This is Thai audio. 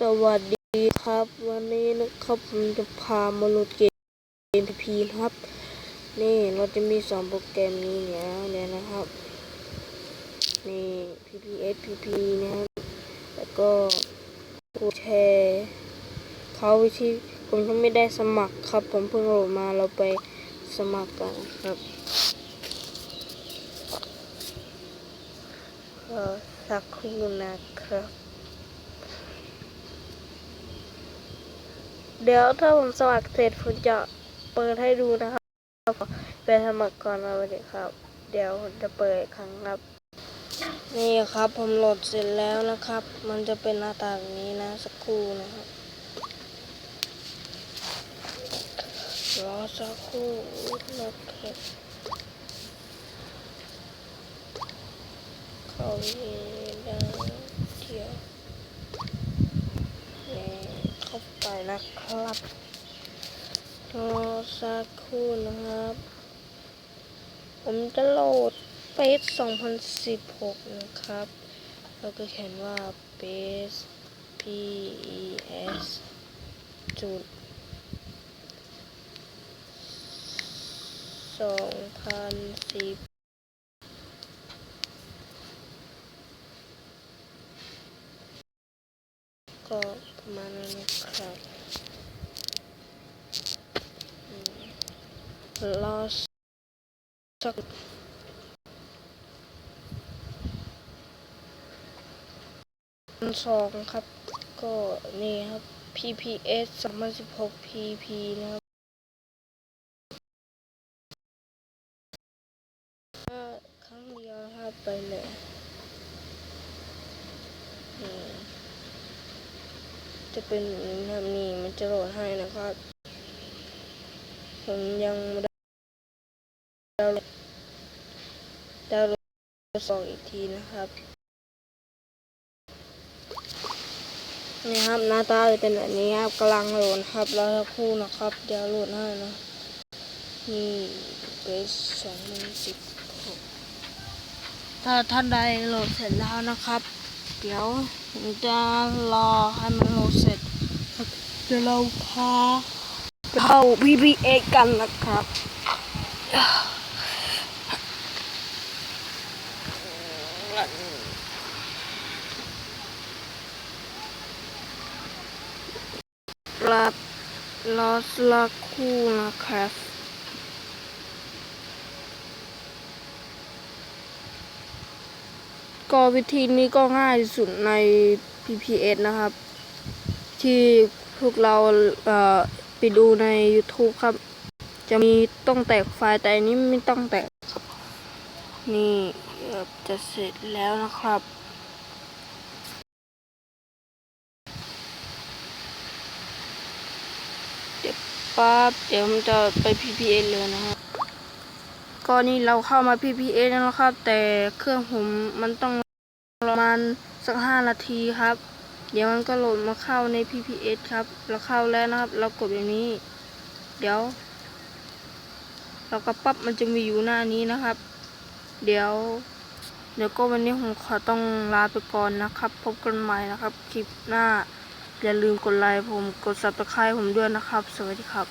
สวัสดีครับ วันนี้นะครับผมจะพามาโหลดเกมพีนะครับ นี่เราจะมีสองโปรแกรมนี้เนี่ยเนี่ยนะครับนี่ PPS PP นะครับแล้วก็กูแชร์เขาวิธีผมยังไม่ได้สมัครครับ ผมเพิ่งโหลดมาเราไปสมัครกันครับก็สักครู่นะครับ เดี๋ยวถ้าผมสมัครเสร็จผมจะเปิดให้ดูนะครับไปสมัครก่อนมาเลยครับ เดี๋ยวผมจะเปิดครั้งครับ นี่ครับผมโหลดเสร็จแล้วนะครับ มันจะเป็นหน้าตาแบบนี้นะสักครู่นะครับรอสักครู่นะครับเข้าเรียนได้เที่ยวนี่เข้า ไปนะครับรอสักครู่นะครับ ผมจะโหลดเฟซ2016 นะครับ แล้วก็เขียนว่าเ a s P E S จุดสองพันสิบก็ มาณนั้นนะครับอืมรอสักสองครับ ก็นี่ครับ PPS 2016 PP นะครับครั้งเดียวครับไปเลยนี่ จะเป็นแบบนี้มันจะโหลดให้นะครับ ผมยังไม่ได้ดาวน์โหลดดาวน์โหลดสองอีกทีนะครับนี่ครับหน้าตาจะเป็นแบบนี้ครับกำลังโหลดครับแล้วคู่นะครับ เดี๋ยวโหลดให้นะนี่เบสสองพันสิบหกถ้าท่านใดโหลดเสร็จแล้วนะครับ เดี๋ยวผมจะรอให้มันโหลดเสร็จเดี๋ยวเราพาเข้า VBA กันนะครับรับรอสักคู่นะครับ ก็วิธีนี้ก็ง่ายที่สุดใน PPS นะครับ ที่พวกเราเอ่อไปดูใน YouTube ครับ จะมีต้องแตกไฟล์แต่อันนี้ไม่ต้องแตกครับ นี่จะเสร็จแล้วนะครับปั๊บเดี๋ยวผมจะไป PPA เลยนะครับ ก็นี่เราเข้ามา PPA แล้วนะครับ แต่เครื่องผมมันต้องประมาณสักห้านาทีครับ เดี๋ยวมันก็โหลดมาเข้าใน PPA ครับ เราเข้าแล้วนะครับ เรากดแบบนี้ เดี๋ยว เราก็ปั๊บมันจะมีอยู่หน้านี้นะครับ เดี๋ยว เดี๋ยวก็วันนี้ผมขอต้องลาไปก่อนนะครับ พบกันใหม่นะครับ คลิปหน้า อย่าลืมกดไลค์ผม กด subscribe ผมด้วยนะครับ สวัสดีครับ